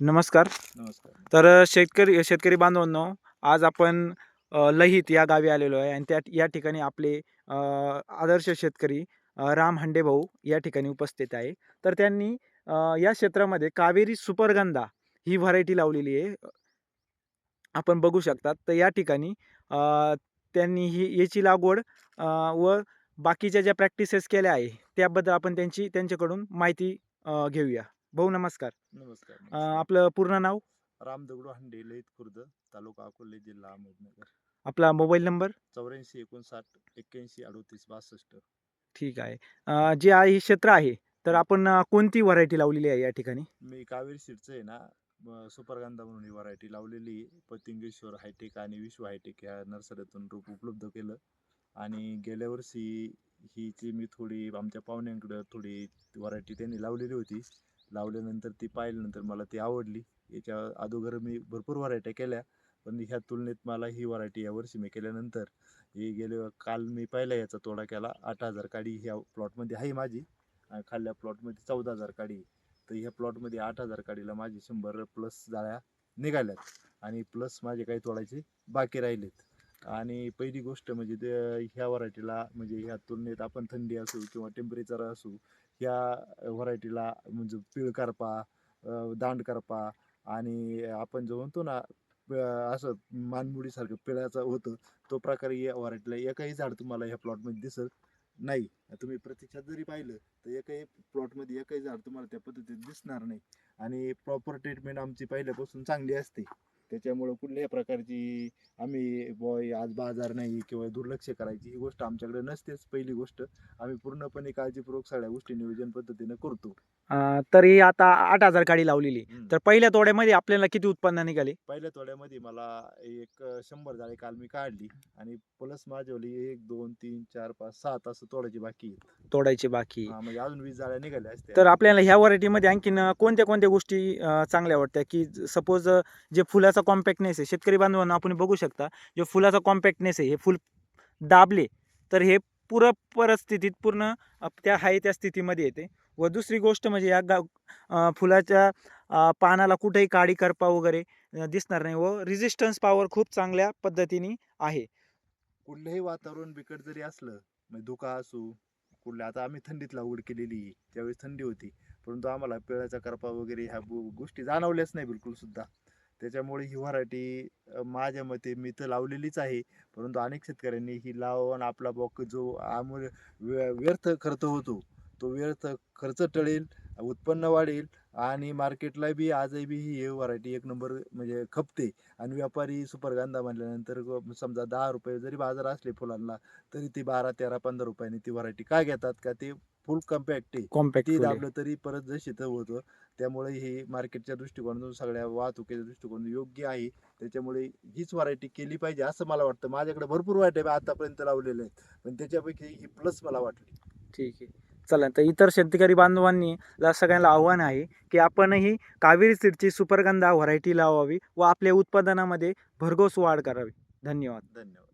नमस्कार. नमस्कार. तर शेतकरी शेतकरी बांधवांनो आज आपण लहित या गावी आलेलो आहे आणि त्या या ठिकाणी आपले आदर्श शेतकरी राम हंडे भाऊ या ठिकाणी उपस्थित आहे. तर त्यांनी या क्षेत्रामध्ये कावेरी सुपरगंधा ही व्हरायटी लावलेली आहे. आपण बघू शकतात. तर या ठिकाणी त्यांनी ही याची लागवड व बाकीच्या ज्या प्रॅक्टिसेस केल्या आहे त्याबद्दल आपण त्यांची त्यांच्याकडून माहिती घेऊया. भाऊ नमस्कार. नमस्कार अ, नमस्कार. आपलं पूर्ण नाव? राम दगडू हंडे ललित खुर्द तालुका अकोले जिल्हा अहमदनगर. आपला मोबाईल नंबर? चौऱ्याऐंशी एकोणसाठ एक्क्याऐंशी अडोतीस बासष्ट. ठीक आहे. अ, जे आहे हे क्षेत्र आहे तर आपण अ, कोणती व्हरायटी लावलेली आहे या ठिकाणी? मी कावेरी सीडचं आहे ना सुपरगंधा म्हणून ही व्हरायटी लावलेली आहे. पतिंगेश्वर हायटेक आणि विश्व हायटेक या नर्सरीतून रोप उपलब्ध केलं. आणि गेल्या वर्षी हिची मी थोडी आमच्या पाहुण्यांकडं थोडी व्हरायटी त्यांनी लावलेली होती. लावल्यानंतर ती पाहिल्यानंतर मला ती आवडली. याच्या अगोदर मी भरपूर व्हरायट्या केल्या पण ह्या तुलनेत मला ही व्हरायटी यावर्षी मी केल्यानंतर ही गेले काल मी पहिला याचा तोडा केला आठ हजार काडी ह्या प्लॉटमध्ये आहे माझी. आणि खाल्ल्या प्लॉटमध्ये चौदा हजार काडी. तर ह्या प्लॉटमध्ये आठ हजार काडीला माझी शंभर प्लस जाळ्या निघाल्यात. आणि प्लस माझे काही तोडायचे बाकी राहिलेत. आणि पहिली गोष्ट म्हणजे ह्या व्हरायटीला म्हणजे ह्या तुलनेत आपण थंडी असू किंवा टेम्परेचर असू ह्या व्हरायटीला म्हणजे पिळ करपा दांड करपा आणि आपण जो म्हणतो ना प- असं मानमुडीसारखं पिळाचा होतं तो प्रकार या व्हरायटीला एकही झाड तुम्हाला ह्या प्लॉटमध्ये दिसत नाही. तुम्ही प्रत्यक्षात जरी पाहिलं तर एकही प्लॉटमध्ये एकही झाड तुम्हाला त्या पद्धतीत दिसणार नाही. आणि प्रॉपर ट्रीटमेंट आमची पहिल्यापासून चांगली असते. त्याच्यामुळं कुठल्याही प्रकारची आम्ही बॉय आज बाजार नाही किंवा दुर्लक्ष करायची ही गोष्ट आमच्याकडे नसतेच. पहिली गोष्ट आम्ही पूर्णपणे काळजीपूर्वक सगळ्या गोष्टी नियोजन पद्धतीनं करतो. अ, तरी आता आठ हजार काडी लावलेली. हम्म. तर पहिल्या तोड्यामध्ये आपल्याला किती उत्पन्न निघाले? पहिल्या तोड्यामध्ये मला एक अं, शंभर जाळी काल मी काढली आणि प्लस माझ्यावली एक दोन तीन चार पाच सहा तास तोडायची बाकी आहेत. तोडायची बाकी. हा, म्हणजे अजून वीस जाळ्या निघाल्या असत्या. तर आपल्याला ह्या व्हरायटीमध्ये आणखीन अ, कोणत्या कोणत्या गोष्टी अ, चांगल्या वाटत्या? की सपोज जे फुलाचा कॉम्पॅक्टनेस आहे शेतकरी बांधवांना आपण बघू शकता जे फुलाचा कॉम्पॅक्टनेस आहे हे फुल दाबले तर हे पूरक परिस्थितीत पूर्ण त्या हाय त्या स्थितीमध्ये येते व दुसरी गोष्ट म्हणजे या गा फुलाच्या पानाला कुठेही काडी करपा वगैरे दिसणार नाही व रिझिस्टन्स पॉवर खूप चांगल्या पद्धतीने आहे कुठलंही वातावरण बिकट जरी असलं म्हणजे धुका असू कुठल्या आता आम्ही थंडीत लागवड केलेली आहे. त्यावेळेस थंडी होती परंतु आम्हाला पिळाचा करपा वगैरे ह्या गो- गोष्टी जाणवल्याच नाही बिलकुल सुद्धा त्याच्यामुळे ही व्हरायटी माझ्या मते मी तर लावलेलीच आहे. परंतु अनेक शेतकऱ्यांनी ही लावून आपला बॉक जो आमूल व्य- व्यर्थ खर्च होतो तो व्यर्थ खर्च टळेल उत्पन्न वाढेल आणि मार्केटला बी आजही बी ही व्हरायटी एक नंबर म्हणजे खपते. आणि व्यापारी सुपरगांधा म्हणल्यानंतर समजा दहा रुपये जरी बाजार असले फुलांना तरी ती बारा तेरा पंधरा रुपयांनी ती व्हरायटी काय घेतात? का ते फुल कम्पॅक्ट आहे. कॉम्पॅक्ट ती. दाबलं तरी परत जशी होतं त्यामुळे हे मार्केटच्या दृष्टिकोनातून सगळ्या वाहतुकीच्या दृष्टिकोनातून योग्य आहे. त्याच्यामुळे हीच व्हरायटी केली पाहिजे असं मला वाटतं. माझ्याकडे भरपूर व्हरायटी आतापर्यंत लावलेल्या आहेत. पण त्याच्यापैकी ही प्लस मला वाटली. ठीक आहे. चला तर इतर शेतकरी बांधवांनी ला सगळ्यांना आव्हान आहे की आपणही कावेरी सीडची सुपरगंधा व्हरायटी लावावी व आपल्या उत्पादनामध्ये भरघोस वाढ करावी. धन्यवाद. धन्यवाद.